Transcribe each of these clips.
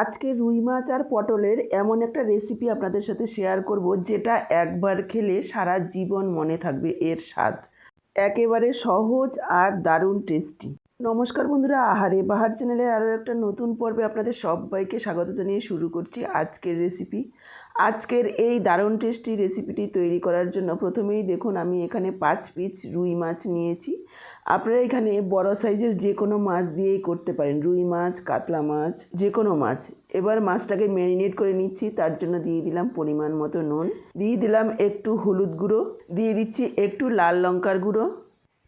আজকে রুই মাছ আর পটলের এমন একটা রেসিপি আপনাদের সাথে শেয়ার করব, যেটা একবার খেলে সারা জীবন মনে থাকবে এর স্বাদ। একেবারে সহজ আর দারুণ টেস্টি নমস্কার বন্ধুরা, আহারে বাহার চ্যানেলের আরও একটা নতুন পর্বে আপনাদের সবাইকে স্বাগত জানিয়ে শুরু করছি আজকের রেসিপি আজকের এই দারুণ টেস্টি রেসিপিটি তৈরি করার জন্য প্রথমেই দেখুন, আমি এখানে পাঁচ পিস রুই মাছ নিয়েছি। আপনারা এখানে বড় সাইজের যে কোনো মাছ দিয়েই করতে পারেন। রুই মাছ, কাতলা মাছ যে কোনো মাছ। এবার মাছটাকে ম্যারিনেট করে নিচ্ছি। তার জন্য দিয়ে দিলাম পরিমাণ মতো নুন। দিয়ে দিলাম একটু হলুদ গুঁড়ো। দিয়ে দিচ্ছি একটু লাল লঙ্কার গুঁড়ো।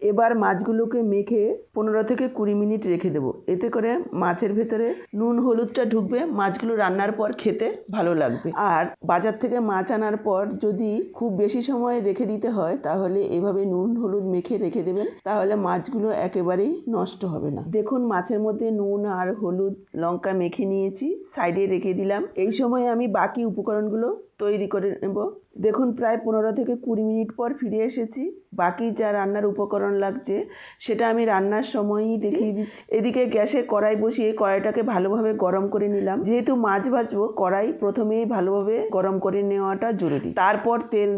এবার মাছগুলোকে মেখে পনেরো থেকে কুড়ি মিনিট রেখে দেবো। এতে করে মাছের ভেতরে নুন, হলুদটা ঢুকবে, মাছগুলো রান্নার পর খেতে ভালো লাগবে। আর বাজার থেকে মাছ আনার পর যদি খুব বেশি সময় রেখে দিতে হয়, তাহলে এভাবে নুন, হলুদ মেখে রেখে দেবেন, তাহলে মাছগুলো একেবারেই নষ্ট হবে না। দেখুন, মাছের মধ্যে নুন আর হলুদ, লঙ্কা মেখে নিয়েছি, সাইডে রেখে দিলাম। এই সময় আমি বাকি উপকরণগুলো তৈরি করে নেব। দেখুন, প্রায় পনেরো থেকে কুড়ি মিনিট পর ফিরে এসেছি। বাকি যা রান্নার উপকরণ লাগছে, সেটা আমি রান্নার সময়ই দেখিয়ে দিচ্ছি। এদিকে গ্যাসে কড়াই বসিয়ে কড়াইটাকে ভালোভাবে গরম করে নিলাম। যেহেতু মাছ ভাজবো, কড়াই প্রথমেই ভালোভাবে গরম করে নেওয়াটা জরুরি। তারপর তেল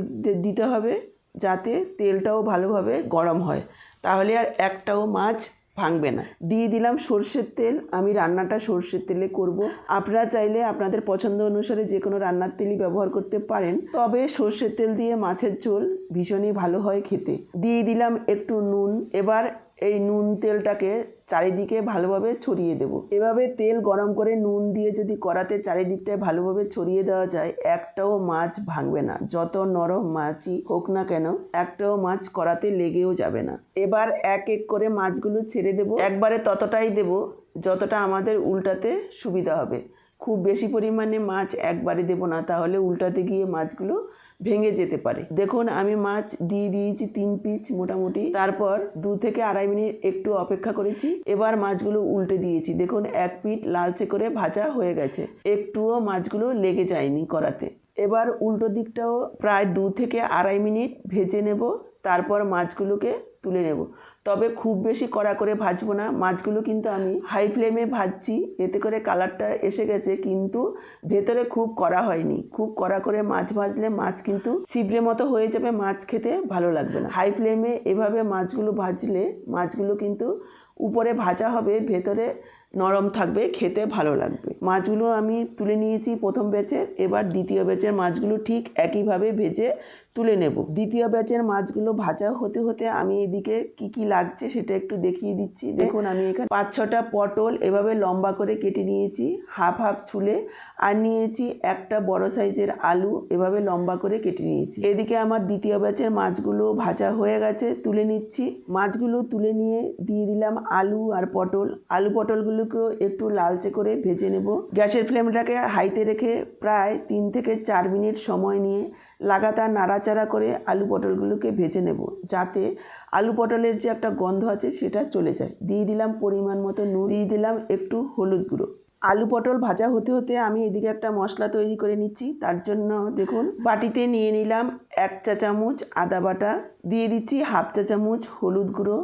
দিতে হবে যাতে তেলটাও ভালোভাবে গরম হয়। তাহলে আর একটাও মাছ ভাঙবে না। দিয়ে দিলাম সর্ষের তেল, আমি রান্নাটা সর্ষের তেলে করব। আপনারা চাইলে আপনাদের পছন্দ অনুসারে যে কোনো রান্নার তেলই ব্যবহার করতে পারেন। তবে সর্ষের তেল দিয়ে মাছের ঝোল ভীষণই ভালো হয় খেতে। দিয়ে দিলাম একটু নুন। এবার এই নুন তেলটাকে চারিদিকে ভালোভাবে ছড়িয়ে দেব। এভাবে তেল গরম করে নুন দিয়ে যদি কড়াতে চারিদিকটায় ভালোভাবে ছড়িয়ে দেওয়া যায়, একটাও মাছ ভাঙবে না। যত নরম মাছই হোক না কেন, একটাও মাছ কড়াতে লেগেও যাবে না। এবার এক এক করে মাছগুলো ছেড়ে দেব। একবারে ততটাই দেব যতটা আমাদের উল্টাতে সুবিধা হবে। খুব বেশি পরিমাণে মাছ একবারে দেব না, তাহলে উল্টাতে গিয়ে মাছগুলো ভেঙে যেতে পারে। দেখুন, আমি মাছ দিয়ে দিয়েছি তিন পিচ মোটামুটি। তারপর দু থেকে আড়াই মিনিট একটু অপেক্ষা করেছি। এবার মাছগুলো উল্টে দিয়েছি। দেখুন, এক পিঠ লালচে করে ভাজা হয়ে গেছে। একটুও মাছগুলো লেগে যায়নি করাতে এবার উল্টো দিকটাও প্রায় দু থেকে আড়াই মিনিট ভেজে নেব। তারপর মাছগুলোকে তুলে নেব। তবে খুব বেশি কড়া করে ভাজবো না। মাছগুলো কিন্তু আমি হাই ফ্লেমে ভাজছি। এতে করে কালারটা এসে গেছে, কিন্তু ভেতরে খুব কড়া হয়নি। খুব কড়া করে মাছ ভাজলে মাছ কিন্তু ছিবড়ে মতো হয়ে যাবে, মাছ খেতে ভালো লাগবে না। হাই ফ্লেমে এভাবে মাছগুলো ভাজলে মাছগুলো কিন্তু উপরে ভাজা হবে, ভেতরে নরম থাকবে, খেতে ভালো লাগবে। মাছগুলো আমি তুলে নিয়েছি প্রথম ব্যাচের। এবার দ্বিতীয় বেচের মাছগুলো ঠিক একইভাবে ভেজে তুলে নেব। দ্বিতীয় ব্যাচের মাছগুলো ভাজা হতে হতে আমি এদিকে কি কি লাগছে সেটা একটু দেখিয়ে দিচ্ছি। দেখুন আমি এখানে পাঁচ ছটা পটল এভাবে লম্বা করে কেটে নিয়েছি হাফ হাফ ছুলে আর নিয়েছি একটা বড় সাইজের আলু এভাবে লম্বা করে কেটে নিয়েছি। এদিকে আমার দ্বিতীয় ব্যাচের মাছগুলো ভাজা হয়ে গেছে তুলে নিচ্ছি। মাছগুলো তুলে নিয়ে দিয়ে দিলাম আলু আর পটল। আলু পটলগুলোকেও একটু লালচে করে ভেজে নেব। গ্যাসের ফ্লেমটাকে হাইতে রেখে প্রায় তিন থেকে চার মিনিট সময় নিয়ে লাগাতার নাড়াচাড়া করে আলু পটলগুলোকে ভেজে নেব, যাতে আলু পটলের যে একটা গন্ধ আছে সেটা চলে যায়। দিয়ে দিলাম পরিমাণ মতো নুন, দিয়ে দিলাম একটু হলুদ গুঁড়ো। আলু পটল ভাজা হতে হতে আমি এদিকে একটা মশলা তৈরি করে নিচ্ছি, তার জন্য দেখুন, বাটিতে নিয়ে নিলাম এক চা চামচ আদা বাটা, দিয়ে দিচ্ছি হাফ চা চামচ হলুদ গুঁড়ো,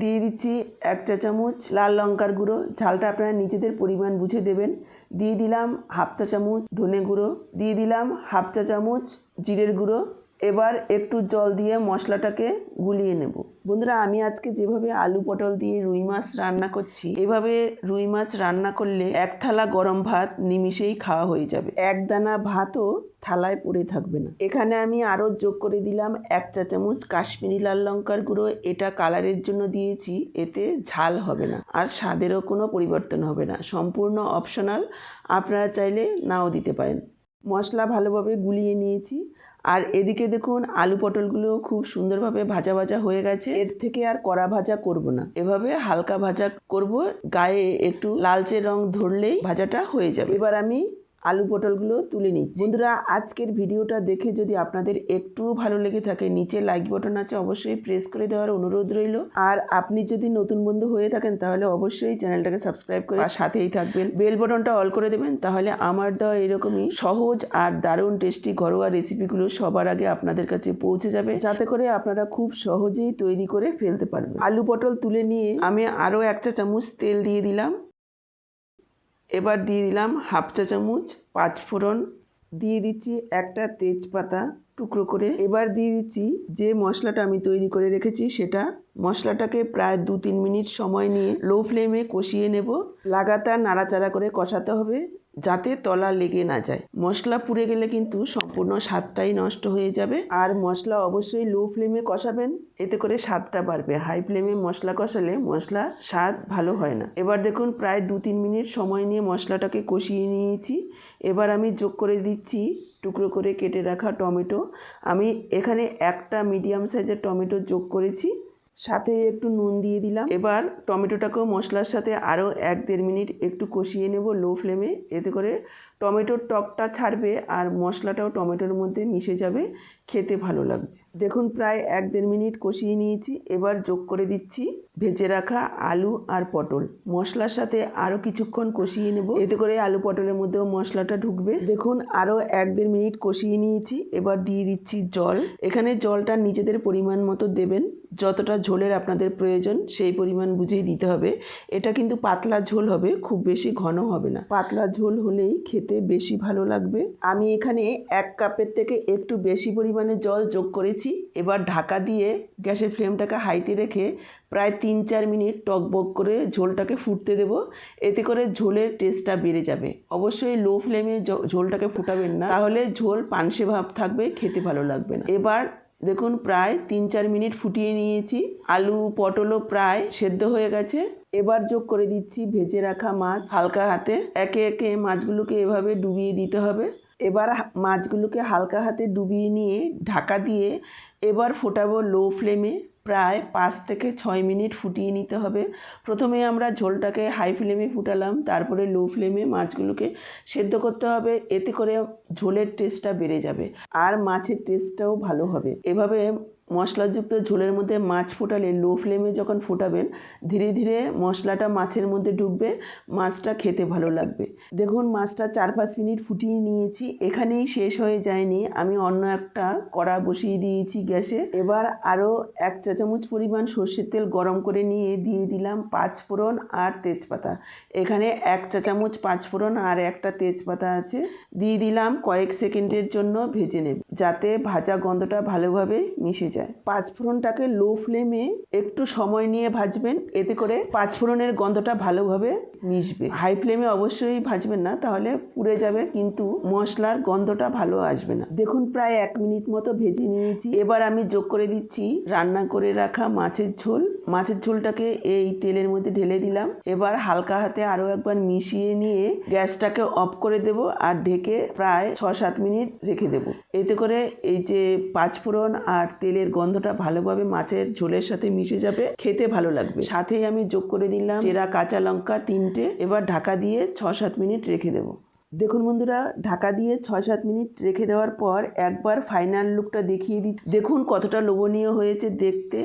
দিয়ে দিচ্ছি এক চা চামচ লাল লঙ্কার গুঁড়ো। ঝালটা আপনারা নিজেদের পরিমাণ বুঝে দেবেন। দিয়ে দিলাম হাফ চা চামচ ধনে গুঁড়ো, দিয়ে দিলাম হাফ চা চামচ জিরের গুঁড়ো এবার একটু জল দিয়ে মশলাটাকে গুলিয়ে নেব। বন্ধুরা, আমি আজকে যেভাবে আলু পটল দিয়ে রুই মাছ রান্না করছি, এভাবে রুই মাছ রান্না করলে এক থালা গরম ভাত নিমিষেই খাওয়া হয়ে যাবে। এক দানা ভাতও থালায় পড়ে থাকবে না। এখানে আমি আরও যোগ করে দিলাম এক চা চামচ কাশ্মীরি লাল লঙ্কার গুঁড়ো। এটা কালারের জন্য দিয়েছি, এতে ঝাল হবে না আর স্বাদেরও কোনো পরিবর্তন হবে না। সম্পূর্ণ অপশনাল, আপনারা চাইলে নাও দিতে পারেন। মশলা ভালোভাবে গুলিয়ে নিয়েছি। আর এদিকে দেখুন, আলু পটলগুলো খুব সুন্দরভাবে ভাজা ভাজা হয়ে গেছে। এর থেকে আর কড়া ভাজা করব না। এভাবে হালকা ভাজা করব, গায়ে একটু লালচে রং ধরলেই ভাজাটা হয়ে যাবে। এবার আমি আলু পটলগুলো তুলে নিচ্ছি। বন্ধুরা, আজকের ভিডিওটা দেখে যদি আপনাদের একটুও ভালো লেগে থাকে, নিচে লাইক বাটন আছে, অবশ্যই প্রেস করে দেওয়ার অনুরোধ রইল। আর আপনি যদি নতুন বন্ধু হয়ে থাকেন, তাহলে অবশ্যই চ্যানেলটাকে সাবস্ক্রাইব করে সাথেই থাকবেন। বেল বাটনটা অল করে দেবেন, তাহলে আমার দেওয়া এরকমই সহজ আর দারুণ টেস্টি ঘরোয়া রেসিপিগুলো সবার আগে আপনাদের কাছে পৌঁছে যাবে। যাতে করে আপনারা খুব সহজেই তৈরি করে ফেলতে পারবেন। আলু পটল তুলে নিয়ে আমি আরও একটা চামচ তেল দিয়ে দিলাম। এবার দিয়ে দিলাম হাফ চা চামচ পাঁচ ফোড়ন। দিয়ে দিচ্ছি একটা তেজপাতা টুকরো করে। এবার দিয়ে দিচ্ছি যে মশলাটা আমি তৈরি করে রেখেছি সেটা। মশলাটাকে প্রায় দু তিন মিনিট সময় নিয়ে লো ফ্লেমে কষিয়ে নেব। লাগাতার নাড়াচাড়া করে কষাতে হবে। যাতে তলা লেগে না যায়। মশলা পুড়ে গেলে কিন্তু সম্পূর্ণ স্বাদটাই নষ্ট হয়ে যাবে। আর মশলা অবশ্যই লো ফ্লেমে কষাবেন। এতে করে স্বাদটা বাড়বে। হাই ফ্লেমে মশলা কষালে মশলা স্বাদ ভালো হয় না। এবার দেখুন, প্রায় দু তিন মিনিট সময় নিয়ে মশলাটাকে কষিয়ে নিয়েছি। এবার আমি যোগ করে দিচ্ছি টুকরো করে কেটে রাখা টমেটো। আমি এখানে একটা মিডিয়াম সাইজের টমেটো যোগ করেছি। সাথে একটু নুন দিয়ে দিলাম। এবার টমেটোটাকেও মশলার সাথে আরও এক দেড় মিনিট একটু কষিয়ে নেব লো ফ্লেমে। এতে করে টমেটোর টকটা ছাড়বে আর মশলাটাও টমেটোর মধ্যে মিশে যাবে, খেতে ভালো লাগবে। দেখুন, প্রায় এক দেড় মিনিট কষিয়ে নিয়েছি। এবার যোগ করে দিচ্ছি ভেজে রাখা আলু আর পটল। মশলার সাথে আরও কিছুক্ষণ কষিয়ে নেব। এতে করে আলু পটলের মধ্যেও মশলাটা ঢুকবে। দেখুন, আরও এক দেড় মিনিট কষিয়ে নিয়েছি। এবার দিয়ে দিচ্ছি জল। এখানে জলটা নিজেদের পরিমাণ মতো দেবেন। যতটা ঝোলের আপনাদের প্রয়োজন, সেই পরিমাণ বুঝেই দিতে হবে। এটা কিন্তু পাতলা ঝোল হবে, খুব বেশি ঘন হবে না। পাতলা ঝোল হলেই খেতে বেশি ভালো লাগবে। আমি এখানে এক কাপের থেকে একটু বেশি পরিমাণে জল যোগ করেছি। এবার ঢাকা দিয়ে গ্যাসের ফ্লেমটাকে হাইতে রেখে প্রায় তিন চার মিনিট টকবক করে ঝোলটাকে ফুটতে দেব। এতে করে ঝোলের টেস্টটা বেড়ে যাবে। অবশ্যই লো ফ্লেমে ঝোলটাকে ফুটাবেন না। তাহলে ঝোল পানসে ভাব থাকবে, খেতে ভালো লাগবে না। এবার দেখুন, প্রায় তিন চার মিনিট ফুটিয়ে নিয়েছি। আলু, পটলও প্রায় সেদ্ধ হয়ে গেছে। এবার যোগ করে দিচ্ছি ভেজে রাখা মাছ হালকা হাতে। একে একে মাছগুলোকে এভাবে ডুবিয়ে দিতে হবে। এবার মাছগুলোকে হালকা হাতে ডুবিয়ে নিয়ে ঢাকা দিয়ে এবার ফোটাবো লো ফ্লেমে। প্রায় পাঁচ থেকে ছয় মিনিট ফুটিয়ে নিতে হবে। প্রথমে আমরা ঝোলটাকে হাই ফ্লেমে ফুটালাম, তারপরে লো ফ্লেমে মাছগুলোকে সেদ্ধ করতে হবে, এতে করে ঝোলের টেস্টটা বেড়ে যাবে, আর মাছের টেস্টটাও ভালো হবে। এভাবে মশলাযুক্ত ঝোলের মধ্যে মাছ ফোটালে লো ফ্লেমে যখন ফোটাবেন, ধীরে ধীরে মশলাটা মাছের মধ্যে ঢুকবে মাছটা খেতে ভালো লাগবে। দেখুন, মাছটা চার পাঁচ মিনিট ফুটিয়ে নিয়েছি, এখানেই শেষ হয়ে যায়নি। আমি অন্য একটা কড়া বসিয়ে দিয়েছি গ্যাসে। এবার আরও এক চা চামচ পরিমাণ সর্ষের তেল গরম করে নিয়ে দিয়ে দিলাম পাঁচ ফোড়ন আর তেজপাতা। এখানে এক চা চামচ পাঁচ ফোড়ন আর একটা তেজপাতা আছে। দিয়ে দিলাম কয়েক সেকেন্ডের জন্য ভেজে নেব। যাতে ভাজা গন্ধটা ভালোভাবে মিশে যায়। পাঁচ ফোড়নটাকে লো ফ্লেমে একটু সময় নিয়ে ভাজবেন, এতে করে পাঁচ ফোড়নের গন্ধটা ভালোভাবে মিশবে। হাই ফ্লেমে অবশ্যই ভাজবেন না, তাহলে পুড়ে যাবে, কিন্তু মশলার গন্ধটা ভালো আসবে না। দেখুন, প্রায় এক মিনিট মতো ভেজে নিয়েছি। এবার আমি যোগ করে দিচ্ছি রান্না করে রাখা মাছের ঝোল। মাছের ঝোলটাকে এই তেলের মধ্যে ঢেলে দিলাম। এবার হালকা হাতে আরও একবার মিশিয়ে নিয়ে গ্যাসটাকে অফ করে দেব আর ঢেকে প্রায় ছ সাত মিনিট রেখে দেব। এতে করে এই যে পাঁচফোড়ন আর তেলের গন্ধটা ভালোভাবে মাছের ঝোলের সাথে মিশে যাবে, খেতে ভালো লাগবে। সাথেই আমি যোগ করে দিলাম চেরা কাঁচা লঙ্কা তিনটে, এবার ঢাকা দিয়ে ছ সাত মিনিট রেখে দেবো। দেখুন বন্ধুরা, ঢাকা দিয়ে ছয় সাত মিনিট রেখে দেওয়ার পর একবার ফাইনাল লুকটা দেখিয়ে দিচ্ছি। দেখুন কতটা লোভনীয় হয়েছে দেখতে।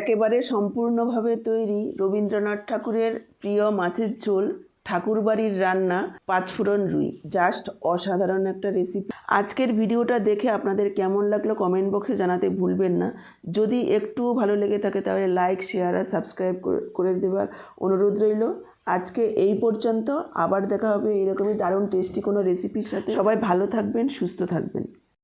একেবারে সম্পূর্ণভাবে তৈরি রবীন্দ্রনাথ ঠাকুরের প্রিয় মাছের ঝোল। ঠাকুরবাড়ির রান্না পাঁচফোড়ন রুই। জাস্ট অসাধারণ একটা রেসিপি আজকের ভিডিওটা দেখে আপনাদের কেমন লাগল কমেন্ট বক্সে জানাতে ভুলবেন না। যদি একটুও ভালো লেগে থাকে তাহলে লাইক শেয়ার আর সাবস্ক্রাইব করে দেওয়ার অনুরোধ রইল। আজকে এই পর্যন্ত, আবার দেখা হবে এরকমই দারুণ টেস্টি কোনো রেসিপির সাথে। সবাই ভালো থাকবেন, সুস্থ থাকবেন।